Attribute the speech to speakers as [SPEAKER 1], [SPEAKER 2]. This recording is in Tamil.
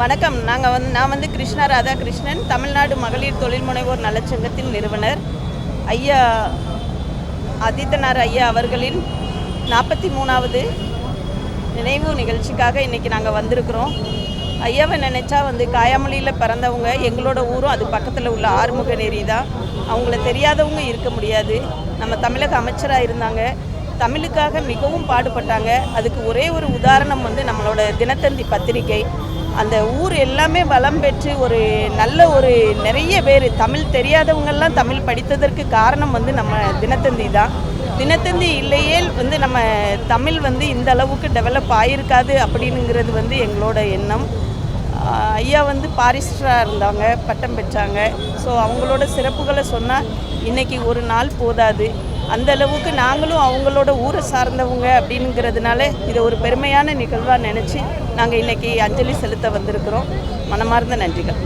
[SPEAKER 1] வணக்கம். நாங்கள் வந்து நான் வந்து கிருஷ்ணா ராதாகிருஷ்ணன் தமிழ்நாடு மகளிர் தொழில் முனைவோர் நலச்சங்கத்தின் நிறுவனர். ஐயா ஆதித்தனார் ஐயா அவர்களின் நாற்பத்தி மூணாவது நினைவு நிகழ்ச்சிக்காக இன்றைக்கி நாங்கள் வந்திருக்கிறோம். ஐயாவை நினச்சா வந்து காயாமொழியில் பிறந்தவங்க எங்களோட ஊரும் அது பக்கத்தில் உள்ள ஆறுமுக நெறி தான். அவங்கள தெரியாதவங்க இருக்க முடியாது. நம்ம தமிழக அமைச்சராக இருந்தாங்க. தமிழுக்காக மிகவும் பாடுபட்டாங்க. அதுக்கு ஒரே ஒரு உதாரணம் வந்து நம்மளோட தினத்தந்தி பத்திரிகை. அந்த ஊர் எல்லாமே வளம் பெற்று ஒரு நல்ல ஒரு நிறைய பேர் தமிழ் தெரியாதவங்கெல்லாம் தமிழ் படித்ததற்கு காரணம் வந்து நம்ம தினத்தந்தி தான். தினத்தந்தி இல்லையே வந்து நம்ம தமிழ் வந்து இந்த அளவுக்கு டெவலப் ஆகியிருக்காது அப்படிங்கிறது வந்து எங்களோட எண்ணம். ஐயா வந்து பாரிஸ்டராக இருந்தாங்க பட்டம் பெற்றாங்க. ஸோ அவங்களோட சிறப்புகளை சொன்னால் இன்றைக்கி ஒரு நாள் போதாது. அந்த அளவுக்கு நாங்களும் அவங்களோட ஊரை சார்ந்தவங்க அப்படிங்கிறதுனால இதை ஒரு பெருமையான நிகழ்வாக நினச்சி நாங்கள் இன்றைக்கி அஞ்சலி செலுத்த வந்திருக்கிறோம். மனமார்ந்த நன்றிகள்.